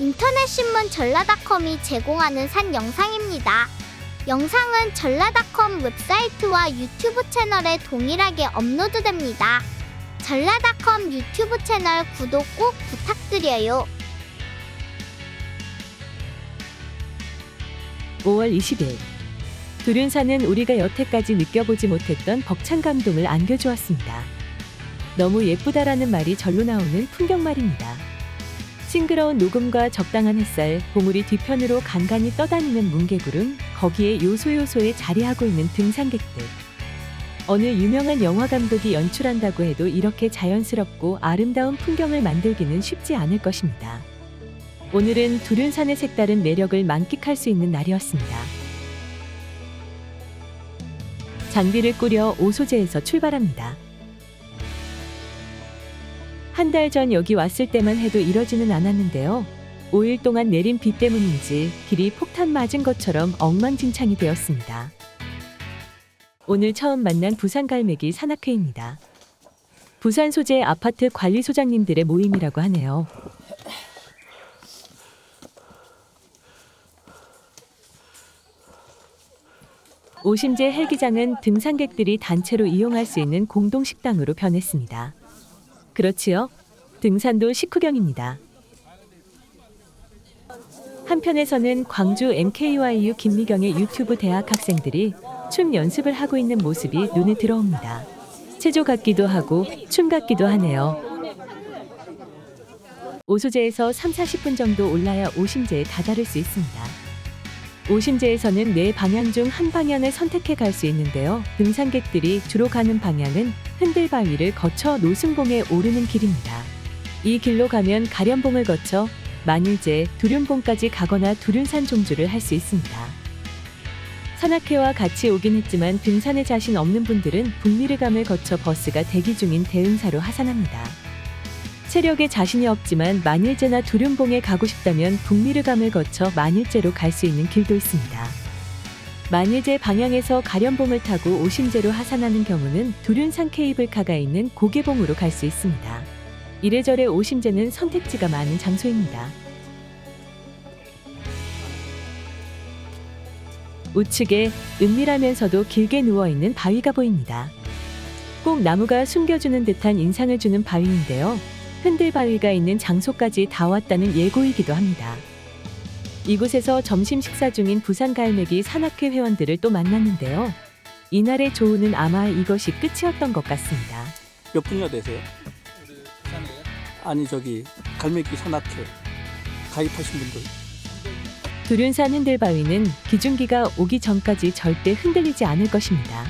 인터넷 신문 전라닷컴이 제공하는 산 영상입니다. 영상은 전라닷컴 웹사이트와 유튜브 채널에 동일하게 업로드됩니다. 전라닷컴 유튜브 채널 구독 꼭 부탁드려요. 5월 20일 두륜산은 우리가 여태까지 느껴보지 못했던 벅찬 감동을 안겨주었습니다. 너무 예쁘다라는 말이 절로 나오는 풍경 말입니다. 싱그러운 녹음과 적당한 햇살, 보물이 뒤편으로 간간히 떠다니는 뭉게구름, 거기에 요소요소에 자리하고 있는 등산객들. 어느 유명한 영화 감독이 연출한다고 해도 이렇게 자연스럽고 아름다운 풍경을 만들기는 쉽지 않을 것입니다. 오늘은 두륜산의 색다른 매력을 만끽할 수 있는 날이었습니다. 장비를 꾸려 오소재에서 출발합니다. 한 달 전 여기 왔을 때만 해도 이러지는 않았는데요. 5일 동안 내린 비 때문인지 길이 폭탄 맞은 것처럼 엉망진창이 되었습니다. 오늘 처음 만난 부산 갈매기 산악회입니다. 부산 소재 아파트 관리 소장님들의 모임이라고 하네요. 오심제 헬기장은 등산객들이 단체로 이용할 수 있는 공동 식당으로 변했습니다. 그렇지요? 등산도 식후경입니다. 한편에서는 광주 MKYU 김미경의 유튜브 대학 학생들이 춤 연습을 하고 있는 모습이 눈에 들어옵니다. 체조 같기도 하고 춤 같기도 하네요. 오소재에서 3, 40분 정도 올라야 오심제에 다다를 수 있습니다. 오심제에서는 네 방향 중 한 방향을 선택해 갈 수 있는데요. 등산객들이 주로 가는 방향은 흔들바위를 거쳐 노승봉에 오르는 길입니다. 이 길로 가면 가련봉을 거쳐 만일제, 두륜봉까지 가거나 두륜산 종주를 할 수 있습니다. 산악회와 같이 오긴 했지만 등산에 자신 없는 분들은 북미르감을 거쳐 버스가 대기 중인 대흥사로 하산합니다. 체력에 자신이 없지만 만일제나 두륜봉에 가고 싶다면 북미르감을 거쳐 만일제로 갈 수 있는 길도 있습니다. 만일제 방향에서 가련봉을 타고 오심제로 하산하는 경우는 두륜산 케이블카가 있는 고개봉으로 갈 수 있습니다. 이래저래 오심제는 선택지가 많은 장소입니다. 우측에 은밀하면서도 길게 누워있는 바위가 보입니다. 꼭 나무가 숨겨주는 듯한 인상을 주는 바위인데요. 흔들바위가 있는 장소까지 다 왔다는 예고이기도 합니다. 이곳에서 점심 식사 중인 부산 갈매기 산악회 회원들을 또 만났는데요. 이날의 조우는 아마 이것이 끝이었던 것 같습니다. 몇 분이나 되세요? 아니 저기 갈매기 산악회 가입하신 분들 두륜산 흔들바위는 기중기가 오기 전까지 절대 흔들리지 않을 것입니다.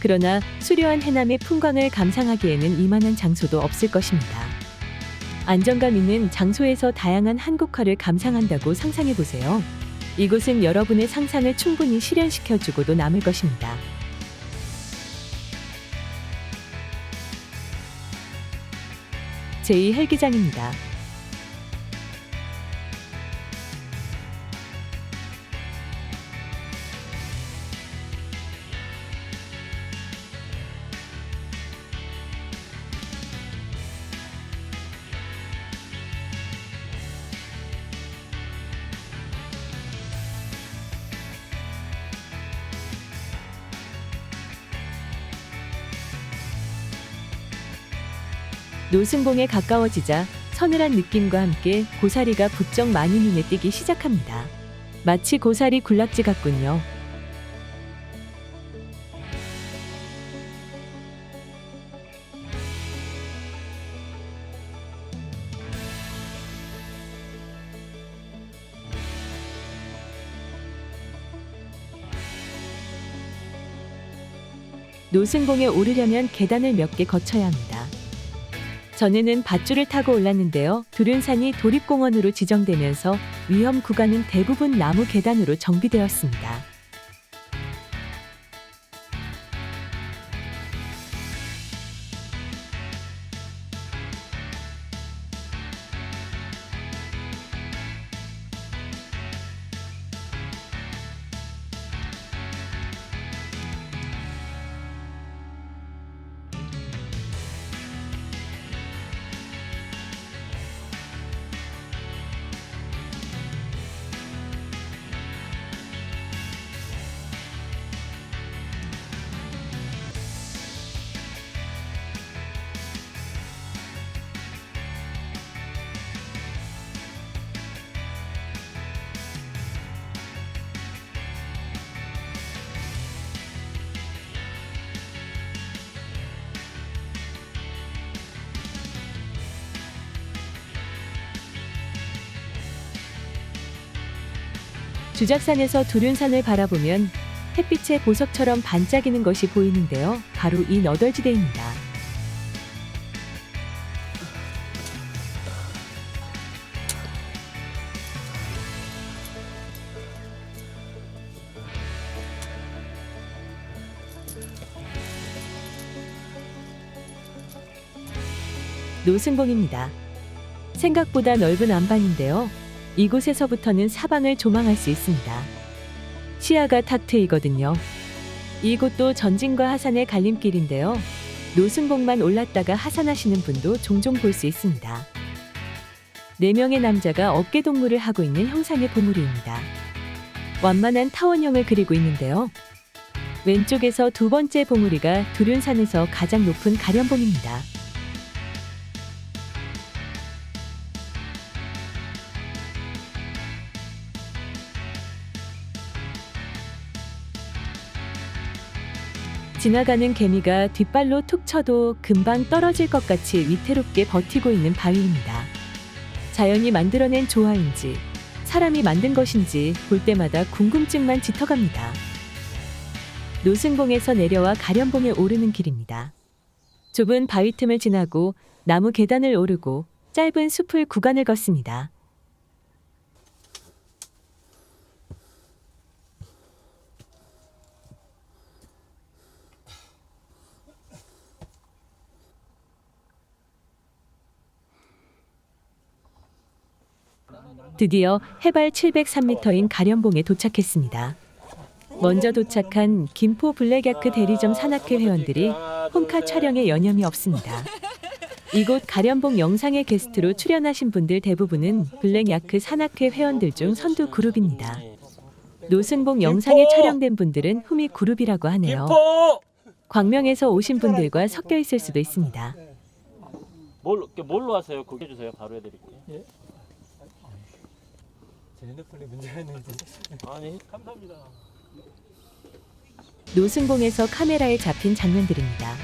그러나 수려한 해남의 풍광을 감상하기에는 이만한 장소도 없을 것입니다. 안정감 있는 장소에서 다양한 한국화를 감상한다고 상상해 보세요. 이곳은 여러분의 상상을 충분히 실현시켜주고도 남을 것입니다. 제2 헬기장입니다. 노승봉에 가까워지자 서늘한 느낌과 함께 고사리가 부쩍 많이 눈에 띄기 시작합니다. 마치 고사리 군락지 같군요. 노승봉에 오르려면 계단을 몇 개 거쳐야 합니다. 전에는 밧줄을 타고 올랐는데요. 두륜산이 도립공원으로 지정되면서 위험 구간은 대부분 나무 계단으로 정비되었습니다. 주작산에서 두륜산을 바라보면 햇빛의 보석처럼 반짝이는 것이 보이는데요. 바로 이 너덜지대입니다. 노승봉입니다. 생각보다 넓은 안반인데요. 이곳에서부터는 사방을 조망할 수 있습니다. 시야가 탁 트이거든요. 이곳도 전진과 하산의 갈림길인데요. 노승봉만 올랐다가 하산하시는 분도 종종 볼 수 있습니다. 네 명의 남자가 어깨 동무를 하고 있는 형상의 보물입니다. 완만한 타원형을 그리고 있는데요. 왼쪽에서 두 번째 봉우리가 두륜산에서 가장 높은 가련봉입니다. 지나가는 개미가 뒷발로 툭 쳐도 금방 떨어질 것 같이 위태롭게 버티고 있는 바위입니다. 자연이 만들어낸 조화인지 사람이 만든 것인지 볼 때마다 궁금증만 짙어갑니다. 노승봉에서 내려와 가련봉에 오르는 길입니다. 좁은 바위 틈을 지나고 나무 계단을 오르고 짧은 숲을 구간을 걷습니다. 드디어 해발 703m인 가련봉에 도착했습니다. 먼저 도착한 김포 블랙야크 대리점 산악회 회원들이 홈카 촬영에 여념이 없습니다. 이곳 가련봉 영상의 게스트로 출연하신 분들 대부분은 블랙야크 산악회 회원들 중 선두 그룹입니다. 노승봉 영상에 촬영된 분들은 후미 그룹이라고 하네요. 김포! 광명에서 오신 분들과 섞여 있을 수도 있습니다. 뭘로, 뭘로 하세요? 그거 해주세요. 바로 해드릴게요. 제 핸드폰에 문제가 있는지 아니, 감사합니다. 노승봉에서 카메라에 잡힌 장면들입니다.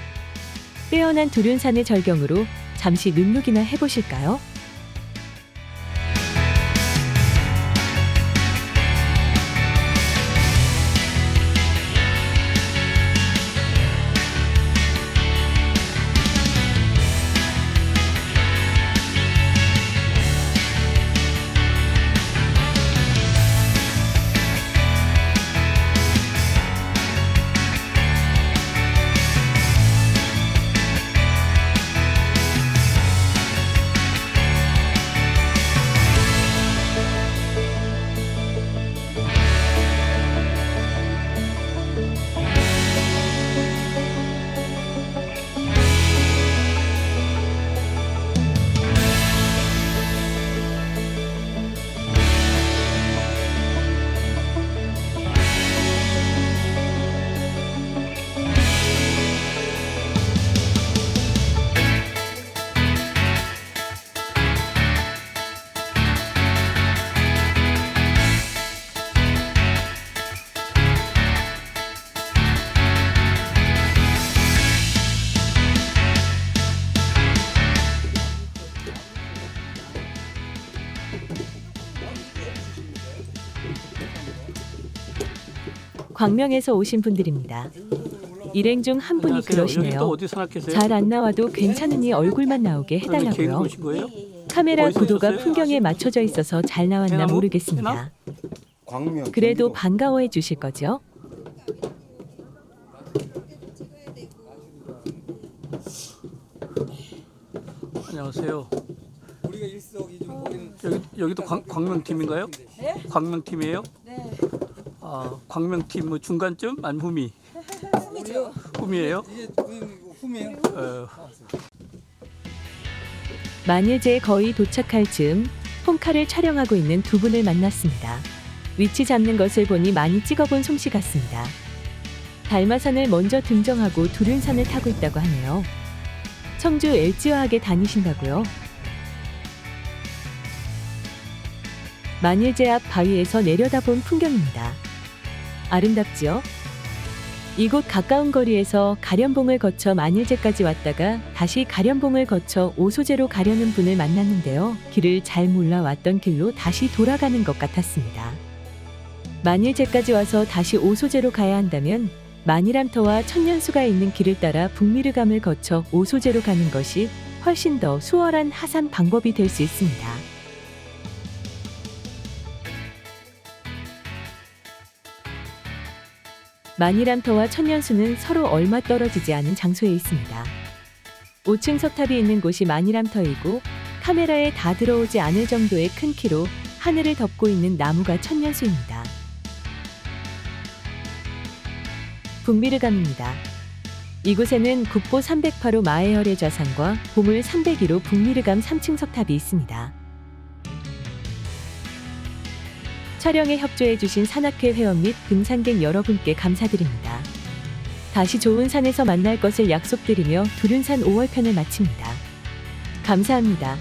빼어난 두륜산의 절경으로 잠시 눈누기나 해보실까요? 광명에서 오신 분들입니다. 일행 중 한 분이 안녕하세요. 여기 또 그러시네요. 어디 산악회세요? 잘 안 나와도 괜찮으니 얼굴만 나오게 개인 해달라고요. 오신 거예요? 카메라 어디서 구도가 오셨어요? 풍경에 맞춰져 있어서 잘 나왔나? 모르겠습니다. 광명 그래도 경기도. 반가워해 주실 거죠? 안녕하세요. 우리가 일석이조 거기는 여기 여기도 광, 광명 팀인가요? 광명 팀이에요? 네, 아, 광명 팀 뭐 중간쯤 안 후미. 꿈이죠. 후미예요? 이게 흠이에요. 어, 만일제 거의 도착할 즈음 폰카를 촬영하고 있는 두 분을 만났습니다. 위치 잡는 것을 보니 많이 찍어본 솜씨 같습니다. 달마산을 먼저 등정하고 두륜산을 타고 있다고 하네요. 청주 LG화학에 다니신다고요? 만일제 앞 바위에서 내려다본 풍경입니다. 아름답지요? 이곳 가까운 거리에서 가련봉을 거쳐 만일제까지 왔다가 다시 가련봉을 거쳐 오소제로 가려는 분을 만났는데요. 길을 잘 몰라 왔던 길로 다시 돌아가는 것 같았습니다. 만일 제까지 와서 다시 오소제로 가야 한다면 마니람터와 천년수가 있는 길을 따라 북미르감을 거쳐 오소제로 가는 것이 훨씬 더 수월한 하산 방법이 될 수 있습니다. 마니람터와 천년수는 서로 얼마 떨어지지 않은 장소에 있습니다. 5층 석탑이 있는 곳이 마니람터이고 카메라에 다 들어오지 않을 정도의 큰 키로 하늘을 덮고 있는 나무가 천년수입니다. 북미르감입니다. 이곳에는 국보 308호 마에열의 좌상과 보물 302로 북미르감 3층 석탑이 있습니다. 촬영에 협조해주신 산악회 회원 및 등산객 여러분께 감사드립니다. 다시 좋은 산에서 만날 것을 약속드리며 두륜산 5월 편을 마칩니다. 감사합니다.